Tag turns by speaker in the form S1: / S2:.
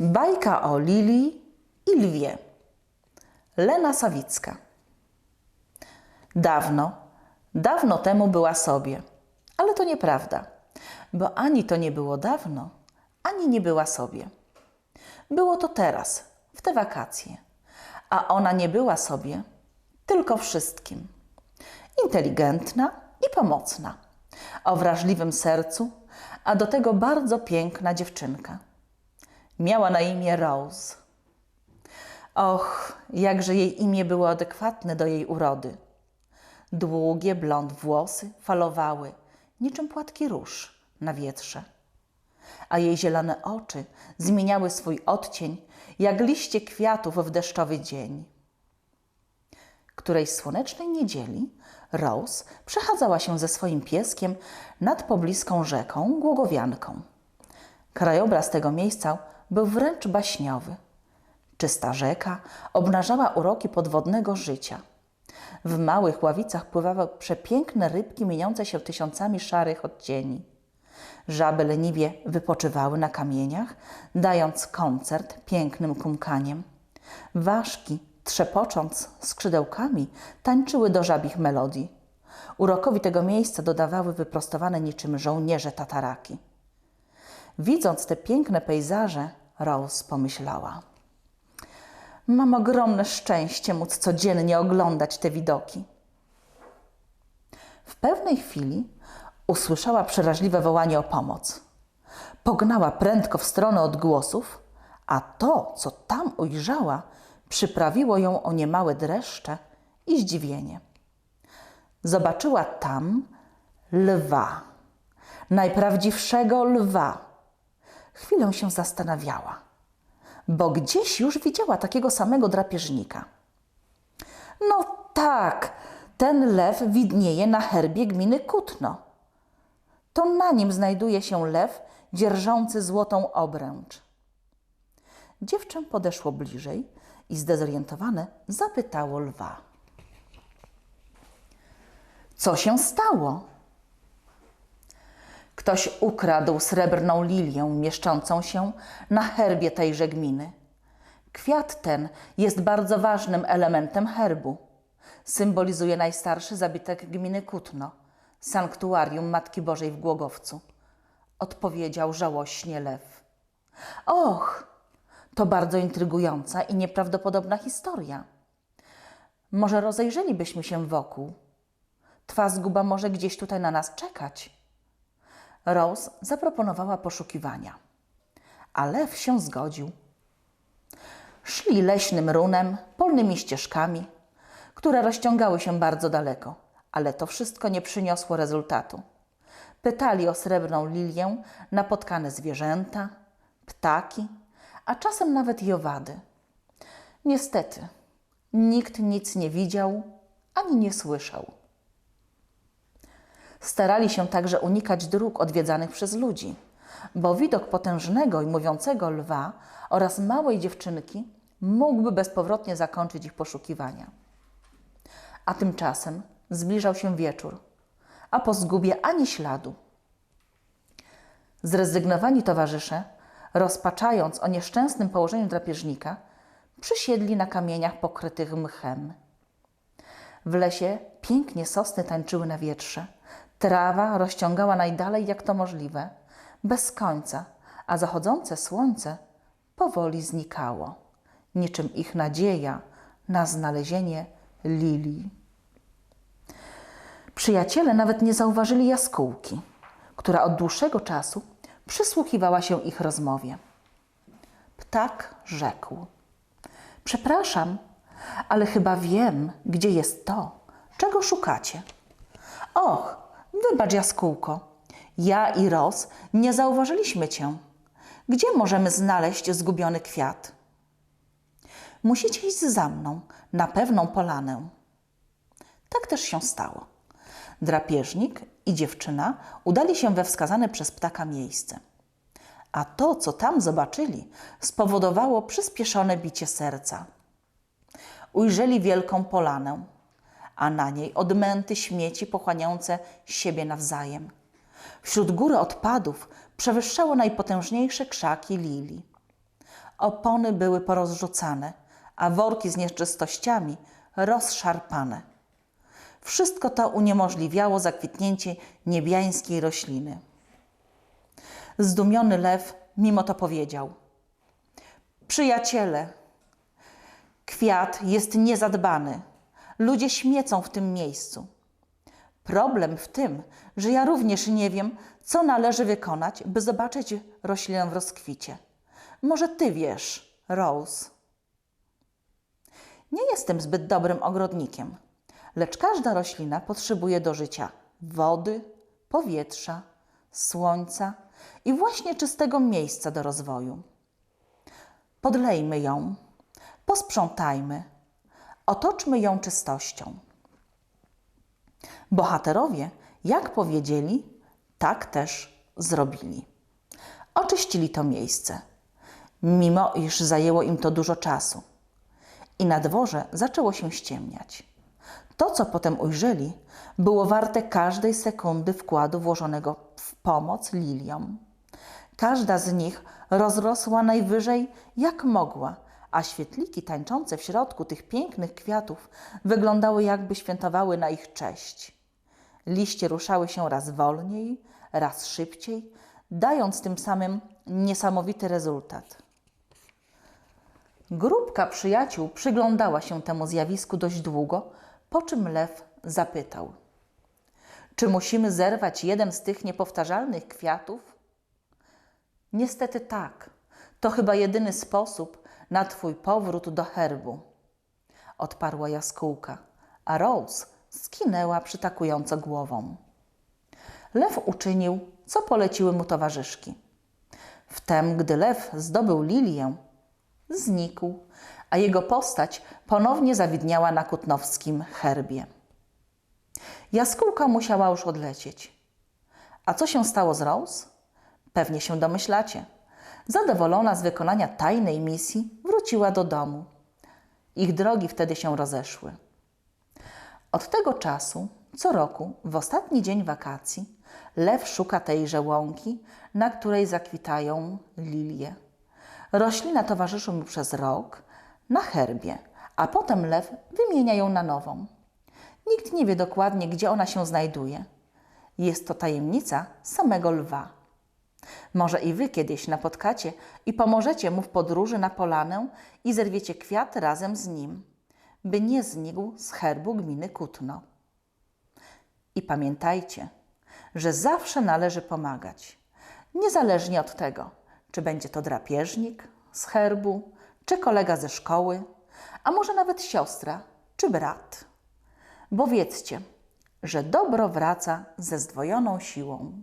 S1: Bajka o Lili i lwie. Lena Sawicka. Dawno, dawno temu była sobie, ale to nieprawda, bo ani to nie było dawno, ani nie była sobie. Było to teraz, w te wakacje, a ona nie była sobie, tylko wszystkim. Inteligentna i pomocna, o wrażliwym sercu, a do tego bardzo piękna dziewczynka. Miała na imię Rose. Och, jakże jej imię było adekwatne do jej urody. Długie blond włosy falowały, niczym płatki róż na wietrze. A jej zielone oczy zmieniały swój odcień, jak liście kwiatów w deszczowy dzień. Którejś słonecznej niedzieli Rose przechadzała się ze swoim pieskiem nad pobliską rzeką Głogowianką. Krajobraz tego miejsca był wręcz baśniowy. Czysta rzeka obnażała uroki podwodnego życia. W małych ławicach pływały przepiękne rybki mieniące się tysiącami szarych odcieni. Żaby leniwie wypoczywały na kamieniach, dając koncert pięknym kumkaniem. Ważki, trzepocząc skrzydełkami, tańczyły do żabich melodii. Urokowi tego miejsca dodawały wyprostowane niczym żołnierze tataraki. Widząc te piękne pejzaże, Rose pomyślała. Mam ogromne szczęście móc codziennie oglądać te widoki. W pewnej chwili usłyszała przeraźliwe wołanie o pomoc. Pognała prędko w stronę odgłosów, a to, co tam ujrzała, przyprawiło ją o niemałe dreszcze i zdziwienie. Zobaczyła tam lwa, najprawdziwszego lwa. Chwilę się zastanawiała, bo gdzieś już widziała takiego samego drapieżnika. No tak, ten lew widnieje na herbie gminy Kutno. To na nim znajduje się lew dzierżący złotą obręcz. Dziewczę podeszło bliżej i zdezorientowane zapytało lwa. Co się stało? Ktoś ukradł srebrną lilię mieszczącą się na herbie tejże gminy. Kwiat ten jest bardzo ważnym elementem herbu. Symbolizuje najstarszy zabytek gminy Kutno, sanktuarium Matki Bożej w Głogowcu. Odpowiedział żałośnie lew. Och, to bardzo intrygująca i nieprawdopodobna historia. Może rozejrzelibyśmy się wokół. Twa zguba może gdzieś tutaj na nas czekać. Rose zaproponowała poszukiwania, a lew się zgodził. Szli leśnym runem, polnymi ścieżkami, które rozciągały się bardzo daleko, ale to wszystko nie przyniosło rezultatu. Pytali o srebrną lilię napotkane zwierzęta, ptaki, a czasem nawet i owady. Niestety, nikt nic nie widział ani nie słyszał. Starali się także unikać dróg odwiedzanych przez ludzi, bo widok potężnego i mówiącego lwa oraz małej dziewczynki mógłby bezpowrotnie zakończyć ich poszukiwania. A tymczasem zbliżał się wieczór, a po zgubie ani śladu. Zrezygnowani towarzysze, rozpaczając o nieszczęsnym położeniu drapieżnika, przysiedli na kamieniach pokrytych mchem. W lesie pięknie sosny tańczyły na wietrze. Trawa rozciągała najdalej jak to możliwe, bez końca, a zachodzące słońce powoli znikało, niczym ich nadzieja na znalezienie lilii. Przyjaciele nawet nie zauważyli jaskółki, która od dłuższego czasu przysłuchiwała się ich rozmowie. Ptak rzekł: Przepraszam, ale chyba wiem, gdzie jest to, czego szukacie. Och, wybacz, jaskółko. Ja i Ros nie zauważyliśmy cię. Gdzie możemy znaleźć zgubiony kwiat? Musicie iść za mną na pewną polanę. Tak też się stało. Drapieżnik i dziewczyna udali się we wskazane przez ptaka miejsce. A to, co tam zobaczyli, spowodowało przyspieszone bicie serca. Ujrzeli wielką polanę, a na niej odmęty śmieci pochłaniające siebie nawzajem. Wśród góry odpadów przewyższały najpotężniejsze krzaki lilii. Opony były porozrzucane, a worki z nieczystościami rozszarpane. Wszystko to uniemożliwiało zakwitnięcie niebiańskiej rośliny. Zdumiony lew mimo to powiedział: Przyjaciele, kwiat jest niezadbany. Ludzie śmiecą w tym miejscu. Problem w tym, że ja również nie wiem, co należy wykonać, by zobaczyć roślinę w rozkwicie. Może ty wiesz, Rose. Nie jestem zbyt dobrym ogrodnikiem, lecz każda roślina potrzebuje do życia wody, powietrza, słońca i właśnie czystego miejsca do rozwoju. Podlejmy ją, posprzątajmy, otoczmy ją czystością. Bohaterowie, jak powiedzieli, tak też zrobili. Oczyścili to miejsce, mimo iż zajęło im to dużo czasu. I na dworze zaczęło się ściemniać. To, co potem ujrzeli, było warte każdej sekundy wkładu włożonego w pomoc liliom. Każda z nich rozrosła najwyżej jak mogła, a świetliki tańczące w środku tych pięknych kwiatów wyglądały jakby świętowały na ich cześć. Liście ruszały się raz wolniej, raz szybciej, dając tym samym niesamowity rezultat. Grupka przyjaciół przyglądała się temu zjawisku dość długo, po czym lew zapytał: Czy musimy zerwać jeden z tych niepowtarzalnych kwiatów? Niestety tak. To chyba jedyny sposób na Twój powrót do herbu. Odparła jaskółka, a Rose skinęła przytakująco głową. Lew uczynił, co poleciły mu towarzyszki. Wtem, gdy lew zdobył lilię, znikł, a jego postać ponownie zawidniała na kutnowskim herbie. Jaskółka musiała już odlecieć. A co się stało z Rose? Pewnie się domyślacie. Zadowolona z wykonania tajnej misji, wróciła do domu. Ich drogi wtedy się rozeszły. Od tego czasu, co roku, w ostatni dzień wakacji, lew szuka tejże łąki, na której zakwitają lilie. Roślina towarzyszy mu przez rok na herbie, a potem lew wymienia ją na nową. Nikt nie wie dokładnie, gdzie ona się znajduje. Jest to tajemnica samego lwa. Może i wy kiedyś napotkacie i pomożecie mu w podróży na polanę i zerwiecie kwiat razem z nim, by nie znikł z herbu gminy Kutno. I pamiętajcie, że zawsze należy pomagać, niezależnie od tego, czy będzie to drapieżnik z herbu, czy kolega ze szkoły, a może nawet siostra czy brat. Bo wiedzcie, że dobro wraca ze zdwojoną siłą.